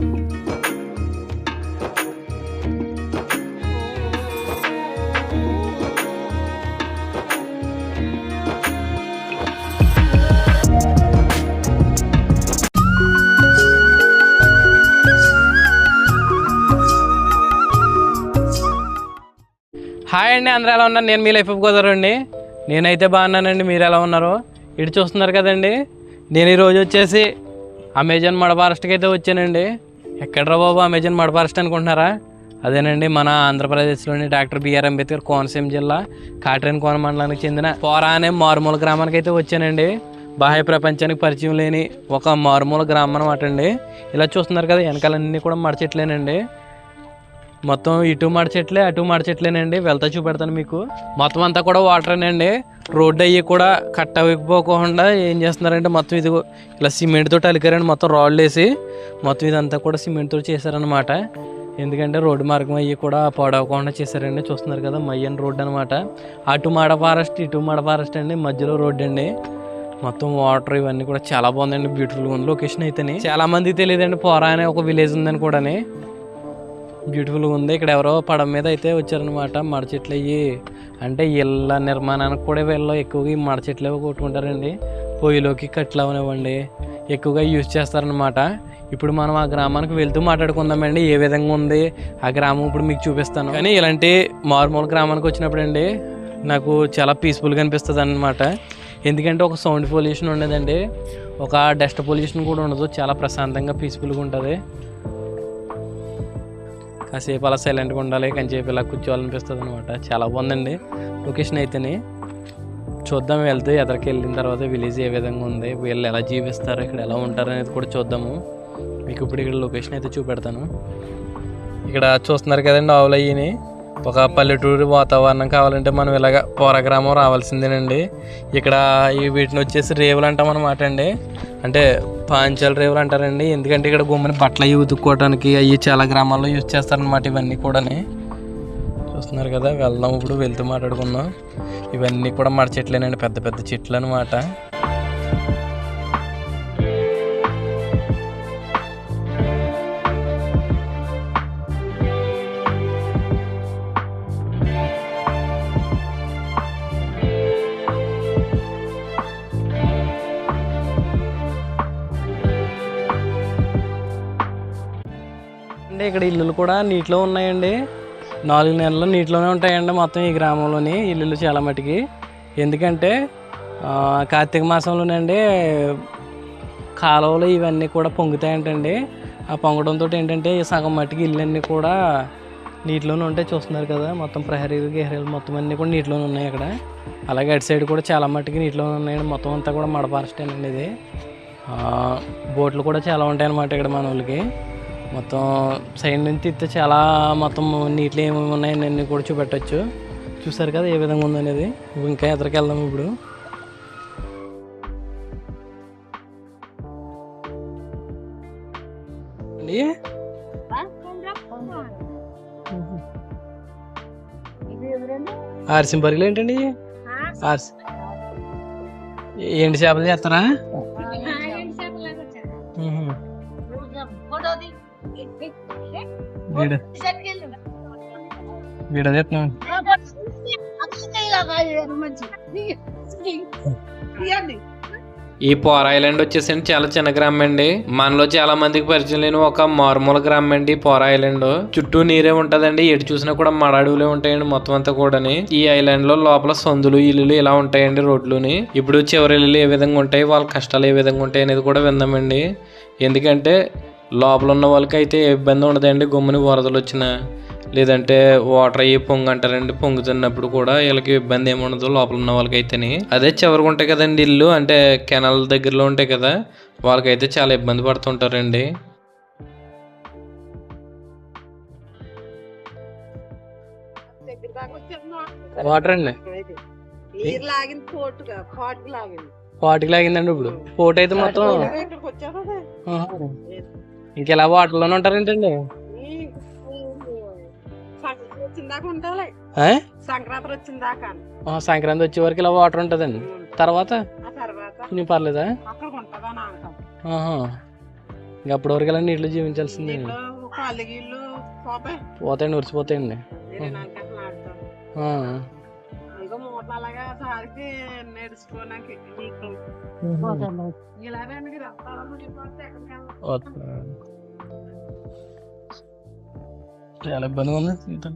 Hi అండి అందరూ ఎలా ఉన్నారు? నేను మీ లైఫ్ కుదరండి నేనైతే బాగున్నానండి మీరు ఎలా ఉన్నారు? ఇటు చూస్తున్నారు కదండి. నేను ఈరోజు వచ్చేసి అమెజాన్ మడ ఫారెస్ట్కి అయితే వచ్చానండి. ఎక్కడ్రా బాబు అమెజాన్ మడ అనుకుంటున్నారా? అదేనండి మన ఆంధ్రప్రదేశ్లోని డాక్టర్ బిఆర్ అంబేద్కర్ కోనసీమ జిల్లా కాట్రేన్ కోన మండలానికి చెందిన పోరా అనే మారుమూల గ్రామానికి అయితే వచ్చానండి. బాహ్య ప్రపంచానికి పరిచయం లేని ఒక మారుమూల గ్రామం అనమాట అండి ఇలా చూస్తున్నారు కదా వెనకాలన్నీ కూడా మడచెట్లేనండి. మొత్తం ఇటు మడచెట్లే అటు మడచెట్లేనండి. వెళ్తా చూపెడతాను మీకు. మొత్తం అంతా కూడా వాటరేనండి. రోడ్డు అయ్యి కూడా కట్ అవ్వకపోకుండా ఏం చేస్తున్నారంటే మొత్తం ఇది ఇలా సిమెంట్తో అలికారండి మొత్తం రాళ్ళు వేసి మొత్తం ఇదంతా కూడా సిమెంట్తో చేశారనమాట ఎందుకంటే రోడ్డు మార్గం అయ్యి కూడా పాడవకుండా చేశారండి. చూస్తున్నారు కదా మయ్యన్ రోడ్డు అనమాట అటు మాడ ఫారెస్ట్ ఇటు మాడ ఫారెస్ట్ అండి మధ్యలో రోడ్డు అండి. మొత్తం వాటర్ ఇవన్నీ కూడా చాలా బాగుందండి బ్యూటిఫుల్గా ఉంది లొకేషన్ అయితేనే. చాలా మందికి తెలియదండి పోరా అనే ఒక విలేజ్ ఉందని కూడా బ్యూటిఫుల్గా ఉంది. ఇక్కడ ఎవరో పడ మీద అయితే వచ్చారనమాట మడ చెట్లు అయ్యి. అంటే ఇళ్ళ నిర్మాణానికి కూడా వీళ్ళు ఎక్కువగా ఈ మడ చెట్లు కొట్టుకుంటారండి. పొయ్యిలోకి కట్లు అవనివ్వండి. ఎక్కువగా యూజ్ చేస్తారనమాట ఇప్పుడు మనం ఆ గ్రామానికి వెళ్తూ మాట్లాడుకుందామండి. ఏ విధంగా ఉంది? ఆ గ్రామం ఇప్పుడు మీకు చూపిస్తాను. కానీ ఇలాంటి మారుమూల గ్రామానికి వచ్చినప్పుడు అండి నాకు చాలా పీస్ఫుల్గా అనిపిస్తుంది అనమాట ఎందుకంటే ఒక సౌండ్ పొల్యూషన్ ఉండదండి. ఒక డస్ట్ పొల్యూషన్ కూడా ఉండదు. చాలా ప్రశాంతంగా పీస్ఫుల్గా ఉంటుంది. కాసేపు అలా సైలెంట్గా ఉండాలి కాసేపు ఇలా కూర్చోవాలనిపిస్తుంది అనమాట చాలా బాగుందండి. లొకేషన్ అయితేనే చూద్దాం వెళ్తే ఎదరికి వెళ్ళిన తర్వాత విలేజ్ ఏ విధంగా ఉంది వీళ్ళు ఎలా జీవిస్తారు ఇక్కడ ఎలా ఉంటారు అనేది కూడా చూద్దాము. మీకు ఇప్పుడు ఇక్కడ లొకేషన్ అయితే చూపెడతాను. ఇక్కడ చూస్తున్నారు కదండి ఆవులు అయ్యిని ఒక పల్లెటూరు వాతావరణం కావాలంటే మనం ఇలాగ పోరగ్రామం రావాల్సిందేనండి. ఇక్కడ ఈ వీటిని వచ్చేసి రేవులు అంటాం అనమాట అండి. అంటే పాంచాల రేవులు అంటారండి. ఎందుకంటే ఇక్కడ గుమ్మని బట్టలు అవి ఉతుక్కోవడానికి అవి చాలా గ్రామాల్లో యూజ్ చేస్తారనమాట ఇవన్నీ కూడాని. చూస్తున్నారు కదా వెళ్దాం ఇప్పుడు వెళ్తూ మాట్లాడుకుందాం. ఇవన్నీ కూడా మడ చెట్లేనండి పెద్ద పెద్ద చెట్లు అనమాట అంటే ఇక్కడ ఇల్లులు కూడా నీటిలో ఉన్నాయండి. నాలుగు నెలలు నీటిలోనే ఉంటాయండి మొత్తం ఈ గ్రామంలోని ఇల్లులు చాలా మటుకి. ఎందుకంటే కార్తీక మాసంలోనండి కాలువలు ఇవన్నీ కూడా పొంగుతాయంటండి. ఆ పొంగడంతో ఏంటంటే ఈ సగం మట్టికి ఇల్లన్నీ కూడా నీటిలోనే ఉంటాయి చూస్తున్నారు కదా. మొత్తం ప్రహరీలు గిహరీలు మొత్తం అన్నీ కూడా నీటిలోనే ఉన్నాయి అక్కడ. అలాగే అటు సైడ్ కూడా చాలా మట్టికి నీటిలోనే ఉన్నాయండి. మొత్తం అంతా కూడా మడ అండి ఇది బోట్లు కూడా చాలా ఉంటాయన్నమాట ఇక్కడ మన వాళ్ళకి మొత్తం సైడ్ నుంచి తిత్తే చాలా మొత్తం నీటిలో ఏమేమి ఉన్నాయని అన్నీ కూడా చూపెట్టచ్చు. చూసారు కదా ఏ విధంగా ఉందనేది? ఇంకా ఎదరికి వెళ్దాం ఇప్పుడు. ఆర్సిం బరిగలు ఏంటండి? ఆర్సి. ఏంటి చేపలు చేస్తారా? వీడ. వీడ చేస్తున్నాం ఈ పోర్ ఐలాండ్ వచ్చేసి చాలా చిన్న గ్రామం అండి మనలో చాలా మందికి పరిచయం లేని ఒక మారుమూల గ్రామం అండి పోర ఐలాండ్ చుట్టూ నీరే ఉంటదండి. ఎటు చూసినా కూడా మడ అడవులే ఉంటాయండి మొత్తం అంతా కూడాని. ఈ ఐలాండ్లో లోపల సందులు ఇల్లులు ఇలా ఉంటాయండి రోడ్లుని. ఇప్పుడు చివరి ఇల్లులు ఏ విధంగా ఉంటాయి? వాళ్ళ కష్టాలు ఏ విధంగా ఉంటాయి అనేది కూడా విందామండి. ఎందుకంటే లోపల ఉన్న వాళ్ళకి అయితే ఏ ఇబ్బంది ఉండదండి. గుమ్మని వరదలు వచ్చినా లేదంటే వాటర్ అయ్యి పొంగు అంటారండి పొంగుతున్నప్పుడు కూడా వీళ్ళకి ఇబ్బంది ఏమి ఉండదు లోపల ఉన్న వాళ్ళకి అయితేనే అదే చివరికి ఉంటాయి కదండి ఇల్లు. అంటే కెనాల్ దగ్గరలో ఉంటాయి కదా వాళ్ళకైతే చాలా ఇబ్బంది పడుతుంటారండి. వాటర్ అండి? వాటికి లాగిందండి ఇప్పుడు. ఫోటో అయితే మొత్తం. ఇంకెలా వాటర్లోనే ఉంటారేంటండి? ఈ సంక్రాంతి వచ్చే వరకు ఇలా వాటర్ ఉంటుందండి. తర్వాత? పర్లేదా. ఇంకా అప్పటి వరకు ఇలా జీవించాల్సిందే. నీళ్ళు పోతాయి. పోతాయండి ఉరిసిపోతాయండి అలాగా సారికి నేర్చుకోనాకి ఇలా రెండు రక్తాలు ముడిపోతే. చాలా ఇబ్బందిగా ఉంది జీవితం.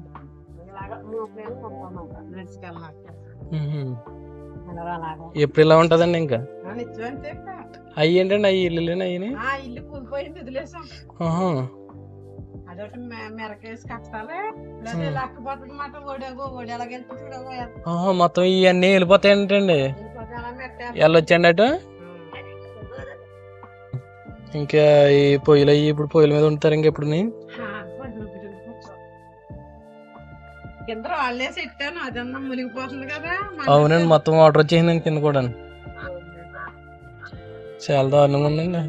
ఎప్పుడు ఇలా ఉంటుందండి ఇంకా. అయ్యి ఏంటండి అయ్యి ఇల్లులేని అయ్యి ఆ ఇల్లు కూలిపోయింది వదిలేసాం. అదొకటి మె- మెరకేసి కట్టాలి. లేదా లక్క పట్టడం మాట ఓడాగో ఓడి ఎలాగెళ్తే చూడగో మొత్తం ఇవన్నీ వెళ్ళిపోతాయి ఏంటండి? వెళ్ళొచ్చండి అటు? ఇంకా ఈ పొయ్యిలు అయ్యి ఇప్పుడు పొయ్యిల మీద ఉంటారు ఇంకా ఎప్పుడు అవునండి మొత్తం వాటర్ వచ్చేసిందండి కింద కూడా చాలా దారుణంగా ఉందండి.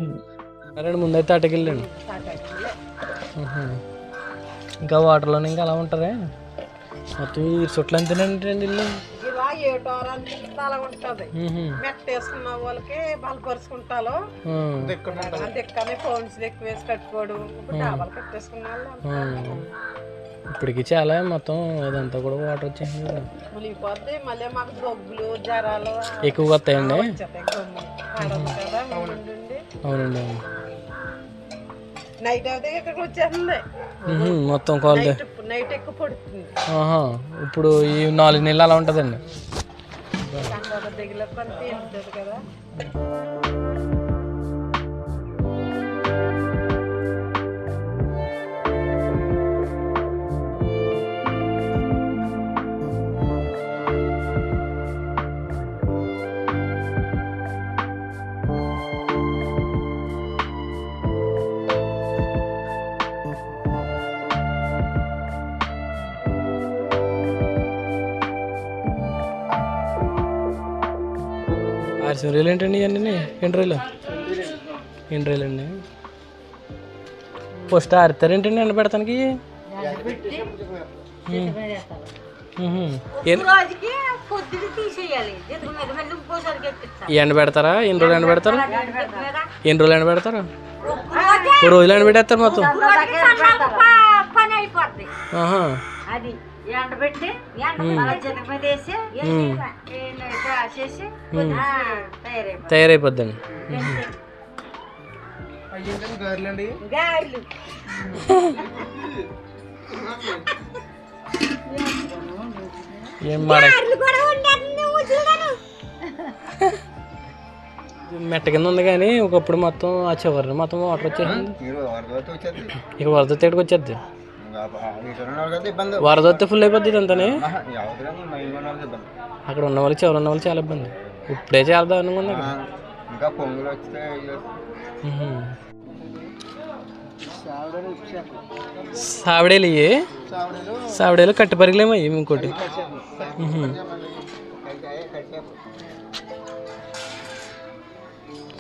సరే ముందైతే అటకెళ్ళండి. ఇంకా వాటర్లోనే ఇంకా అలా ఉంటారే మొత్తం ఈ చుట్లు అంతేనండి ఇల్లు. ఇలా అలా ఉంటది. వాళ్ళకి బలపరుచుకుంటాలో. దిక్కని ఫోన్స్ ఎక్కువ వేసి కట్టుకోవడం ఇప్పుడు డాబాలు కట్టేసుకున్న వాళ్ళు. ఇప్పటికి చాలా మొత్తం అదంతా కూడా వాటర్ వచ్చేసింది కదా. మునిగిపోద్ది. మళ్ళీ మాకు దగ్గులు జ్వరాలు ఎక్కువగా వస్తాయండి? అవునండి అవును. నైట్ అయితే ఇక్కడికి వచ్చేస్తుంది. మ్హూ. మొత్తం కాల్ నైట్ ఎక్కువ పడుతుంది. ఆహా ఇప్పుడు ఈ నాలుగు నెలలు అలా ఉంటుందండి. కదా. ఆర్సిన రైలు ఏంటండి ఇవన్నీ? ఎన్ని రైలు? ఎన్ని రైలు అండి ఫస్ట్ ఆరుతారేంటండి ఎండ పెడతానికి? ఎండ పెడతారా? ఎన్ని రోజులు ఎండ పెడతారు? ఎన్ని రోజులు ఎండ పెడతారు? ఓ రోజులు ఎండ పెట్టేస్తారు మొత్తం? ఎండబెట్టి చెట్ల మీద వేసి చేసి తయారైపోతుంది తయారైపోద్దండి. గారెలు. ఏం మాడ మెట్ట కింద ఉంది కానీ ఒకప్పుడు మొత్తం ఆ చివరిని మొత్తం వాటర్ వచ్చేసింది. ఇక వరద తేడికి వచ్చేద్ది వరద వస్తే ఫుల్ అయిపోద్ది ఇదంతానే. అక్కడ ఉన్న వాళ్ళకి చివరి ఉన్న వాళ్ళు చాలా ఇబ్బంది. ఇప్పుడే ఉంది అక్కడ. ఇంకా పొంగులు వస్తే. సావిడేలు ఇవి సావిడేలు కట్టి పరిగలేమో ఇవి ఇంకోటి.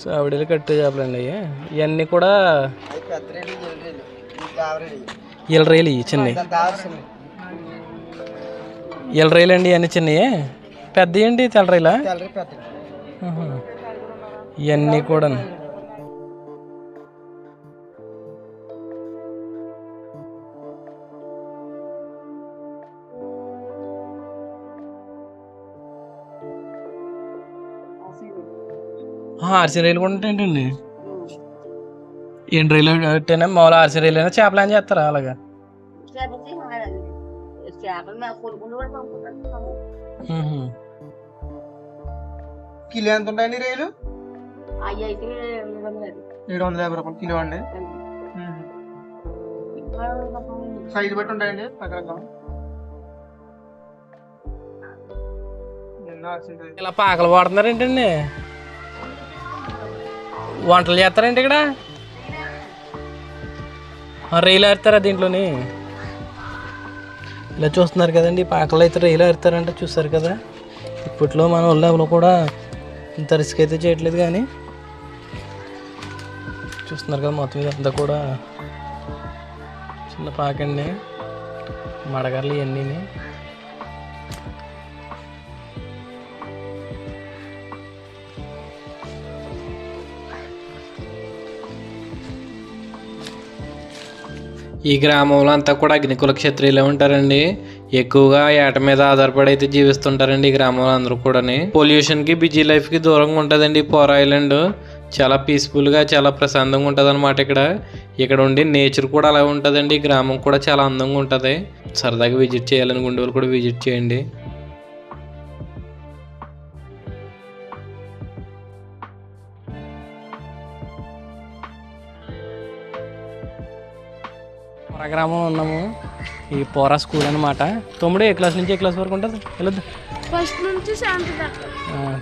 సావిడేలు కట్టి చేపలండి అవి ఇవన్నీ కూడా ఇళ్ళ రైలు ఇవి చిన్నవి. ఇళ్ళ రైలు అండి ఇవన్నీ చిన్నవి. పెద్ద ఏంటి తెల్ల రైలా? మ్హూ. ఇవన్నీ కూడా ఆర్సీ రైలు కూడా ఉంటాయంటండి. ఏంటి రైలు? మామూలు ఆర్సీ రైలు అయినా చేపలు ఏం చేస్తారా అలాగా? చేపలు మేము కొనుక్కుంటూ కూడా పంపుతాం మ్హూ. కిలో ఎంత ఉంటాయండి రైలు అవి అయితే ఏడు వందలు. యాభై రూపాయలు కిలో అండి సైజు బట్టి ఉంటాయండి రకరకాల. ఇలా పాకలు వాడుతున్నారు ఏంటండి వంటలు చేస్తారండి ఇక్కడ ఆ, రైలు ఆడతారా దీంట్లోని ఇలా చూస్తున్నారు కదండి పాకలు అయితే రైలు ఆడతారంటే చూస్తారు కదా. ఇప్పట్లో మన వాళ్ళు ఎవరు కూడా ఇంత రిస్క్ అయితే చేయట్లేదు కానీ చూస్తున్నారు కదా మొత్తం ఇదంతా కూడా. చిన్న పాకండి మడగర్లు ఇవన్నీ ఈ గ్రామంలో అంతా కూడా అగ్నికుల క్షత్రియులే ఉంటారండి. ఎక్కువగా ఏట మీద ఆధారపడి అయితే జీవిస్తుంటారండి ఈ గ్రామంలో అందరూ కూడాని. పొల్యూషన్కి బిజీ లైఫ్కి దూరంగా ఉంటుందండి పోర్ ఐలాండ్ చాలా పీస్ఫుల్గా చాలా ప్రశాంతంగా ఉంటుంది అనమాట ఇక్కడ. ఇక్కడ ఉండి నేచర్ కూడా అలా ఉంటుందండి. ఈ గ్రామం కూడా చాలా అందంగా ఉంటుంది. సరదాగా విజిట్ చేయాలని వాళ్ళు కూడా విజిట్ చేయండి. పోరా గ్రామంలో ఉన్నాము. ఈ పోరా స్కూల్ అనమాట తమ్ముడు ఏ క్లాస్ నుంచి ఏ క్లాస్ వరకు ఉంటుంది? వెళ్ళొద్దు. ఫస్ట్ నుంచి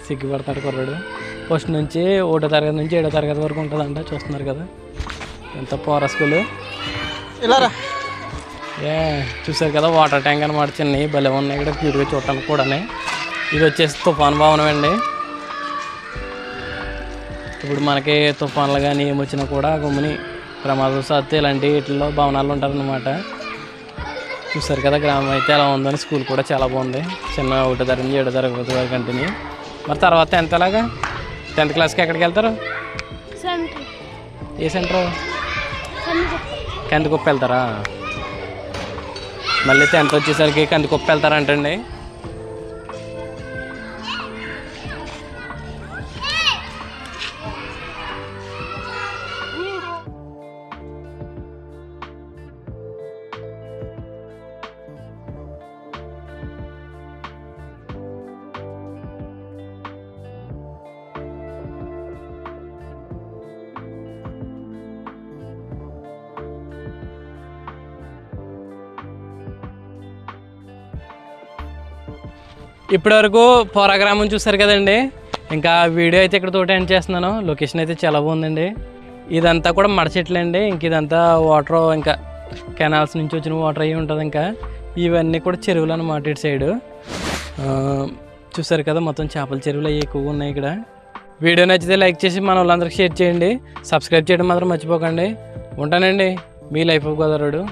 సిగ్గుపడతాడు కుర్రాడు. ఫస్ట్ నుంచి ఒకటో తరగతి నుంచి ఏడో తరగతి వరకు ఉంటుందంట చూస్తున్నారు కదా. ఎంత పోరా స్కూల్. ఏ చూసారు కదా వాటర్ ట్యాంక్ అనమాట చిన్నవి భలే ఉన్నాయి ఇక్కడ క్యూట్గా చూడటానికి కూడా ఇది వచ్చేసి తుఫాన్ భవనం అండి. ఇప్పుడు మనకి తుఫాన్లు కానీ ఏమొచ్చినా కూడా గమ్ముని ప్రమాదవశాత్తు ఇలాంటి వీటిల్లో భవనాలు ఉంటారనమాట చూసారు కదా గ్రామం అయితే ఎలా ఉందని స్కూల్ కూడా చాలా బాగుంది. చిన్న ఒకటో తరగతి నుంచి ఏడో తరగతి వరకు కంటిన్యూ. మరి తర్వాత టెన్త్ ఎలాగా? టెన్త్ క్లాస్కి ఎక్కడికి వెళ్తారు? ఏ సెంటర్? కందికొప్ప వెళ్తారా? మళ్ళీ టెన్త్ వచ్చేసరికి కందికొప్ప వెళ్తారంటండి. ఇప్పటివరకు పోరాగ్రామం చూసారు కదండి. ఇంకా వీడియో అయితే ఇక్కడ తోటి ఎండ్ చేస్తున్నాను. లొకేషన్ అయితే చాలా బాగుందండి. ఇదంతా కూడా మడచెట్లండి ఇంక ఇదంతా వాటర్ ఇంకా కెనాల్స్ నుంచి వచ్చిన వాటర్ అయ్యి ఉంటుంది ఇంకా. ఇవన్నీ కూడా చెరువులు అనమాట ఇటు సైడు చూసారు కదా మొత్తం చేపల చెరువులు అవి ఎక్కువగా ఉన్నాయి ఇక్కడ. వీడియో నచ్చితే లైక్ చేసి మన వాళ్ళందరికీ షేర్ చేయండి. సబ్స్క్రైబ్ చేయడం మాత్రం మర్చిపోకండి. ఉంటానండి. మీ లైఫ్ గోదావరుడు